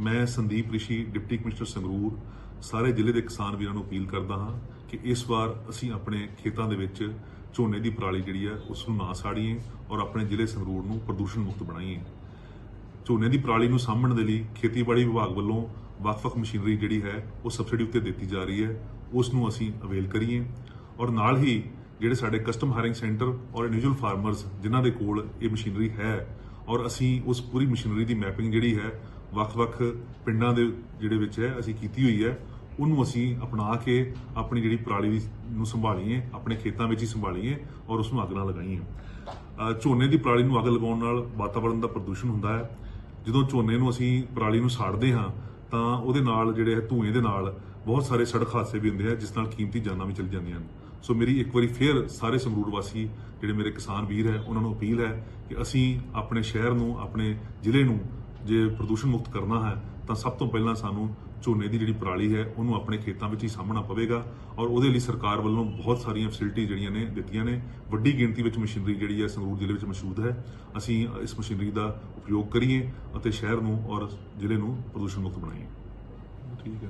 ਮੈਂ Sandeep Rishi, deputy commissioner Sangrur, ਸਾਰੇ ਜ਼ਿਲ੍ਹੇ ਦੇ ਕਿਸਾਨ ਵੀਰਾਂ ਨੂੰ ਅਪੀਲ ਕਰਦਾ ਹਾਂ ਕਿ ਇਸ ਵਾਰ ਅਸੀਂ ਆਪਣੇ ਖੇਤਾਂ ਦੇ ਵਿੱਚ ਝੋਨੇ ਦੀ ਪਰਾਲੀ ਜਿਹੜੀ ਹੈ, ਉਸ ਨੂੰ ਨਾ ਸਾੜੀਏ ਔਰ ਆਪਣੇ ਜ਼ਿਲ੍ਹੇ ਸੰਗਰੂਰ ਨੂੰ ਪ੍ਰਦੂਸ਼ਣ ਮੁਕਤ ਬਣਾਈਏ। ਝੋਨੇ ਦੀ ਪਰਾਲੀ ਨੂੰ ਸਾਂਭਣ ਦੇ ਲਈ ਖੇਤੀਬਾੜੀ ਵਿਭਾਗ ਵੱਲੋਂ ਵੱਖ-ਵੱਖ ਮਸ਼ੀਨਰੀ ਜਿਹੜੀ ਹੈ, ਉਹ ਸਬਸਿਡੀ ਉੱਤੇ ਦਿੱਤੀ ਜਾ ਰਹੀ ਹੈ। ਉਸ ਨੂੰ ਅਸੀਂ ਅਵੇਲ ਕਰੀਏ ਔਰ ਨਾਲ ਹੀ ਜਿਹੜੇ ਸਾਡੇ ਕਸਟਮ ਹਾਇਰਿੰਗ ਸੈਂਟਰ ਔਰ ਇੰਡੀਵਿਜੂਅਲ ਫਾਰਮਰਸ ਜਿਨ੍ਹਾਂ ਦੇ ਕੋਲ ਇਹ ਮਸ਼ੀਨਰੀ ਹੈ ਔਰ ਅਸੀਂ ਉਸ ਪੂਰੀ ਮਸ਼ੀਨਰੀ ਦੀ ਮੈਪਿੰਗ ਜਿਹੜੀ ਹੈ, ਵੱਖ-ਵੱਖ ਪਿੰਡਾਂ ਦੇ ਜਿਹੜੇ ਵਿੱਚ ਹੈ, ਅਸੀਂ ਕੀਤੀ ਹੋਈ ਹੈ। ਉਹਨੂੰ ਅਸੀਂ ਅਪਣਾ ਕੇ ਆਪਣੀ ਜਿਹੜੀ ਪਰਾਲੀ ਨੂੰ ਸੰਭਾਲੀਏ, ਆਪਣੇ ਖੇਤਾਂ ਵਿੱਚ ਹੀ ਸੰਭਾਲੀਏ ਔਰ ਉਸ ਨੂੰ ਅੱਗ ਨਾਲ ਲਗਾਈਏ। ਝੋਨੇ ਦੀ ਪਰਾਲੀ ਨੂੰ ਅੱਗ ਲਗਾਉਣ ਨਾਲ ਵਾਤਾਵਰਣ ਦਾ ਪ੍ਰਦੂਸ਼ਣ ਹੁੰਦਾ ਹੈ। ਜਦੋਂ ਝੋਨੇ ਨੂੰ ਅਸੀਂ ਪਰਾਲੀ ਨੂੰ ਸਾੜਦੇ ਹਾਂ, ਤਾਂ ਉਹਦੇ ਨਾਲ ਜਿਹੜੇ ਹੈ ਧੂਏ ਦੇ ਨਾਲ ਬਹੁਤ ਸਾਰੇ ਸੜਕ ਹਾਦਸੇ ਵੀ ਹੁੰਦੇ ਆ, ਜਿਸ ਨਾਲ ਕੀਮਤੀ ਜਾਨਾਂ ਵੀ ਚਲੀ ਜਾਂਦੀਆਂ ਹਨ। ਸੋ ਮੇਰੀ ਇੱਕ ਵਾਰੀ ਫੇਰ ਸਾਰੇ ਸੰਗਰੂਰ ਵਾਸੀ, ਜਿਹੜੇ ਮੇਰੇ ਕਿਸਾਨ ਵੀਰ ਹੈ, ਉਹਨਾਂ ਨੂੰ ਅਪੀਲ ਹੈ ਕਿ ਅਸੀਂ ਆਪਣੇ ਸ਼ਹਿਰ ਨੂੰ, ਆਪਣੇ ਜ਼ਿਲ੍ਹੇ ਨੂੰ ਜੇ ਪ੍ਰਦੂਸ਼ਣ ਮੁਕਤ ਕਰਨਾ ਹੈ, ਤਾਂ ਸਭ ਤੋਂ ਪਹਿਲਾਂ ਸਾਨੂੰ ਝੋਨੇ ਦੀ ਜਿਹੜੀ ਪਰਾਲੀ ਹੈ, ਉਹਨੂੰ ਆਪਣੇ ਖੇਤਾਂ ਵਿੱਚ ਹੀ ਸਾਂਭਣਾ ਪਵੇਗਾ ਔਰ ਉਹਦੇ ਲਈ ਸਰਕਾਰ ਵੱਲੋਂ ਬਹੁਤ ਸਾਰੀਆਂ ਫੈਸਿਲਿਟੀ ਜਿਹੜੀਆਂ ਨੇ ਦਿੱਤੀਆਂ ਨੇ। ਵੱਡੀ ਗਿਣਤੀ ਵਿੱਚ ਮਸ਼ੀਨਰੀ ਜਿਹੜੀ ਹੈ ਸੰਗਰੂਰ ਜ਼ਿਲ੍ਹੇ ਵਿੱਚ ਮੌਜੂਦ ਹੈ। ਅਸੀਂ ਇਸ ਮਸ਼ੀਨਰੀ ਦਾ ਉਪਯੋਗ ਕਰੀਏ ਅਤੇ ਸ਼ਹਿਰ ਨੂੰ ਔਰ ਜ਼ਿਲ੍ਹੇ ਨੂੰ ਪ੍ਰਦੂਸ਼ਣ ਮੁਕਤ ਬਣਾਈਏ। ਠੀਕ ਹੈ